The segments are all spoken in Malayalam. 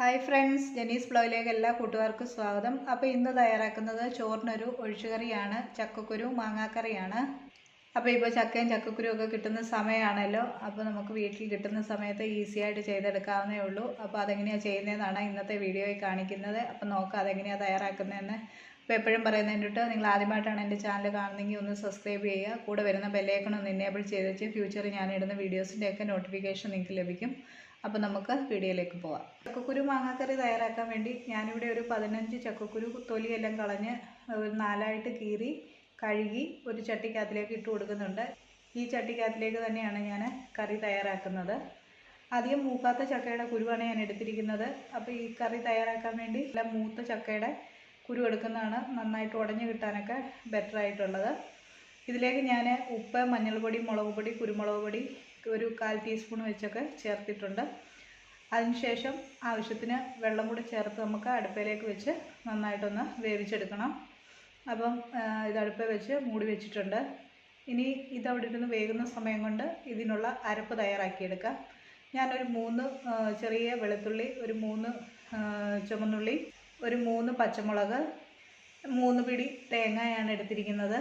ഹായ് ഫ്രണ്ട്സ് ജെനീസ് ബ്ലോഗിലേക്ക് എല്ലാ കൂട്ടുകാർക്കും സ്വാഗതം. അപ്പോൾ ഇന്ന് തയ്യാറാക്കുന്നത് ചോറിനൊരു ഒഴിച്ചുകറിയാണ് ചക്കക്കുരു മാങ്ങാക്കറിയാണ്. അപ്പോൾ ഇപ്പോൾ ചക്കയും ചക്കക്കുരു ഒക്കെ കിട്ടുന്ന സമയമാണല്ലോ അപ്പോൾ നമുക്ക് വീട്ടിൽ കിട്ടുന്ന സമയത്ത് ഈസി ആയിട്ട് ചെയ്തെടുക്കാവുന്നേ ഉള്ളൂ. അപ്പോൾ അതെങ്ങനെയാണ് ചെയ്യുന്നതെന്നാണ് ഇന്നത്തെ വീഡിയോയിൽ കാണിക്കുന്നത്. അപ്പോൾ നോക്കാം അതെങ്ങനെയാണ് തയ്യാറാക്കുന്നതെന്ന്. അപ്പോൾ എപ്പോഴും പറയുന്നതിന്റെ നിങ്ങൾ ആദ്യമായിട്ടാണ് എന്റെ ചാനൽ കാണുന്നതെങ്കിൽ ഒന്ന് സബ്സ്ക്രൈബ് ചെയ്യുക. കൂടെ വരുന്ന ബെല്ലേക്കണം ഒന്ന് എനേബിൾ ചെയ്ത് വെച്ച് ഫ്യൂച്ചറിൽ ഞാനിടുന്ന വീഡിയോസിന്റെയൊക്കെ നോട്ടിഫിക്കേഷൻ നിങ്ങൾക്ക് ലഭിക്കും. അപ്പോൾ നമുക്ക് വീഡിയോയിലേക്ക് പോവാം. ചക്കക്കുരു മാങ്ങാക്കറി തയ്യാറാക്കാൻ വേണ്ടി ഞാനിവിടെ ഒരു പതിനഞ്ച് ചക്കക്കുരു തൊലിയെല്ലാം കളഞ്ഞ് നാലായിട്ട് കീറി കഴുകി ഒരു ചട്ടിക്കകത്തിലേക്ക് ഇട്ട് കൊടുക്കുന്നുണ്ട്. ഈ ചട്ടിക്കകത്തിലേക്ക് തന്നെയാണ് ഞാൻ കറി തയ്യാറാക്കുന്നത്. അധികം മൂക്കാത്ത ചക്കയുടെ കുരുവാണ് ഞാൻ എടുത്തിരിക്കുന്നത്. അപ്പോൾ ഈ കറി തയ്യാറാക്കാൻ വേണ്ടി നല്ല മൂത്ത ചക്കയുടെ കുരു എടുക്കുന്നതാണ് നന്നായിട്ട് ഉടഞ്ഞു കിട്ടാനൊക്കെ ബെറ്റർ ആയിട്ടുള്ളത്. ഇതിലേക്ക് ഞാൻ ഉപ്പ് മഞ്ഞൾപ്പൊടി മുളക് പൊടി കുരുമുളക് പൊടി ഒരു കാൽ ടീസ്പൂൺ വെച്ചൊക്കെ ചേർത്തിട്ടുണ്ട്. അതിനുശേഷം ആവശ്യത്തിന് വെള്ളം കൂടി ചേർത്ത് നമുക്ക് അടുപ്പിലേക്ക് വെച്ച് നന്നായിട്ടൊന്ന് വേവിച്ചെടുക്കണം. അപ്പം ഇത് അടുപ്പിൽ വെച്ച് മൂടി വെച്ചിട്ടുണ്ട്. ഇനി ഇതവിടെ ഇരുന്ന് വേകുന്ന സമയം കൊണ്ട് ഇതിനുള്ള അരപ്പ് തയ്യാറാക്കിയെടുക്കാം. ഞാനൊരു മൂന്ന് ചെറിയ വെളുത്തുള്ളി ഒരു മൂന്ന് ചുമന്നുള്ളി ഒരു മൂന്ന് പച്ചമുളക് മൂന്ന് പിടി തേങ്ങയാണ് എടുത്തിരിക്കുന്നത്.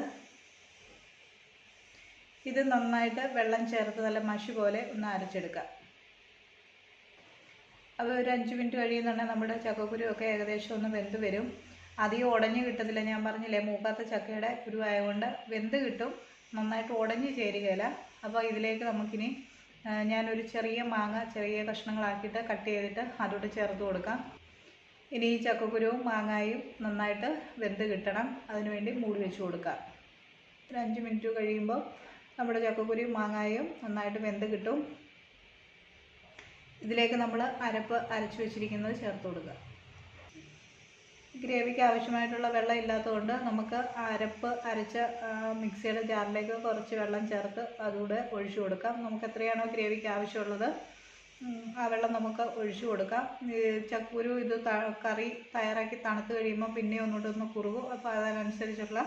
ഇത് നന്നായിട്ട് വെള്ളം ചേർത്ത് നല്ല മഷി പോലെ ഒന്ന് അരച്ചെടുക്കാം അത് ഒരു അഞ്ച് മിനിറ്റ് കഴിയുന്നുണ്ടെങ്കിൽ നമ്മുടെ ചക്കക്കുരു ഒക്കെ ഏകദേശം ഒന്ന് വെന്ത് വരും. അധികം ഉടഞ്ഞ് കിട്ടത്തില്ല. ഞാൻ പറഞ്ഞില്ലേ മൂക്കാത്ത ചക്കയുടെ കുരു ആയതുകൊണ്ട് വെന്ത് കിട്ടും. നന്നായിട്ട് ഉടഞ്ഞ് ചേരുകയില്ല. അപ്പോൾ ഇതിലേക്ക് നമുക്കിനി ഞാനൊരു ചെറിയ മാങ്ങ ചെറിയ കഷ്ണങ്ങളാക്കിയിട്ട് കട്ട് ചെയ്തിട്ട് അതോട് ചേർത്ത് കൊടുക്കാം. ഇനി ഈ ചക്കക്കുരുവും മാങ്ങായും നന്നായിട്ട് വെന്ത് കിട്ടണം. അതിനുവേണ്ടി മൂടി വെച്ച് കൊടുക്കാം. ഒരു അഞ്ച് മിനിറ്റ് കഴിയുമ്പോൾ നമ്മുടെ ചക്കക്കുരിയും മാങ്ങായും നന്നായിട്ട് വെന്ത് കിട്ടും. ഇതിലേക്ക് നമ്മൾ അരപ്പ് അരച്ച് വെച്ചിരിക്കുന്നത് ചേർത്ത് കൊടുക്കുക. ഗ്രേവിക്ക് ആവശ്യമായിട്ടുള്ള വെള്ളം ഇല്ലാത്തതുകൊണ്ട് നമുക്ക് അരപ്പ് അരച്ച മിക്സിയുടെ ജാറിലേക്ക് കുറച്ച് വെള്ളം ചേർത്ത് അതുകൂടെ ഒഴിച്ചു കൊടുക്കാം. നമുക്ക് എത്രയാണോ ഗ്രേവിക്ക് ആവശ്യമുള്ളത് ആ വെള്ളം നമുക്ക് ഒഴിച്ചു കൊടുക്കാം. ചക്കൂരു ഇത് കറി തയ്യാറാക്കി തണുത്ത് കഴിയുമ്പോൾ പിന്നെ ഒന്നുകൂടെ ഒന്ന് കുറുകും. അപ്പോൾ അതിനനുസരിച്ചുള്ള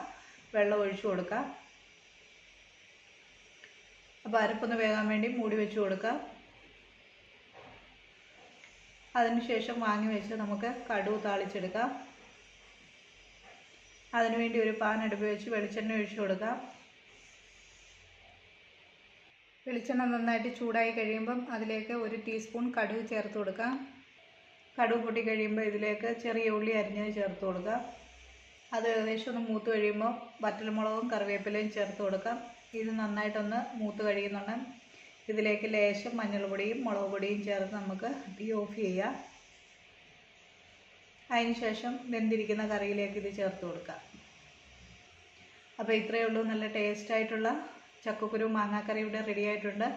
വെള്ളം ഒഴിച്ചു കൊടുക്കാം. അപ്പോൾ അരപ്പൊന്ന് വേകാൻ വേണ്ടി മൂടി വെച്ച് കൊടുക്കാം. അതിനുശേഷം വാങ്ങി വെച്ച് നമുക്ക് കടുവ് താളിച്ചെടുക്കാം. അതിനുവേണ്ടി ഒരു പാൻ അടുപ്പ് വെച്ച് വെളിച്ചെണ്ണ ഒഴിച്ചു കൊടുക്കാം. വെളിച്ചെണ്ണ നന്നായിട്ട് ചൂടായി കഴിയുമ്പം അതിലേക്ക് ഒരു ടീസ്പൂൺ കടുക് ചേർത്ത് കൊടുക്കാം. കടുക് പൊട്ടി കഴിയുമ്പോൾ ഇതിലേക്ക് ചെറിയ ഉള്ളി അരിഞ്ഞത് ചേർത്ത് കൊടുക്കാം. അത് ഏകദേശം ഒന്ന് മൂത്ത് കഴിയുമ്പോൾ വറ്റൽമുളകും കറിവേപ്പിലയും ചേർത്ത് കൊടുക്കാം. ഇത് നന്നായിട്ടൊന്ന് മൂത്ത് കഴിയുന്നുണ്ട്. ഇതിലേക്ക് ലേശം മഞ്ഞൾപ്പൊടിയും മുളക് പൊടിയും ചേർത്ത് നമുക്ക് തീ ഓഫ് ചെയ്യാം. അതിന് ശേഷം വെന്തിരിക്കുന്ന കറിയിലേക്ക് ഇത് ചേർത്ത് കൊടുക്കാം. അപ്പോൾ ഇത്രയേ ഉള്ളൂ. നല്ല ടേസ്റ്റ് ആയിട്ടുള്ള ചക്കക്കുരു മാങ്ങാക്കറി ഇവിടെ റെഡി ആയിട്ടുണ്ട്.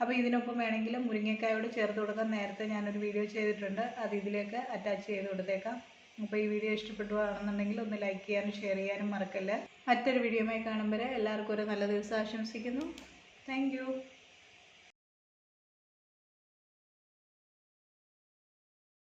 അപ്പോൾ ഇതിനൊപ്പം വേണമെങ്കിൽ മുരിങ്ങക്കായോട് ചേർത്ത് കൊടുക്കാൻ നേരത്തെ ഞാനൊരു വീഡിയോ ചെയ്തിട്ടുണ്ട്. അത് ഇതിലേക്ക് അറ്റാച്ച് ചെയ്ത് കൊടുത്തേക്കാം. അപ്പോൾ ഈ വീഡിയോ ഇഷ്ടപ്പെടുകയാണെന്നുണ്ടെങ്കിൽ ഒന്ന് ലൈക്ക് ചെയ്യാനും ഷെയർ ചെയ്യാനും മറക്കല്ല. മറ്റൊരു വീഡിയോയുമായി കാണുമ്പോൾ എല്ലാവർക്കും ഒരു നല്ല ദിവസം ആശംസിക്കുന്നു. താങ്ക്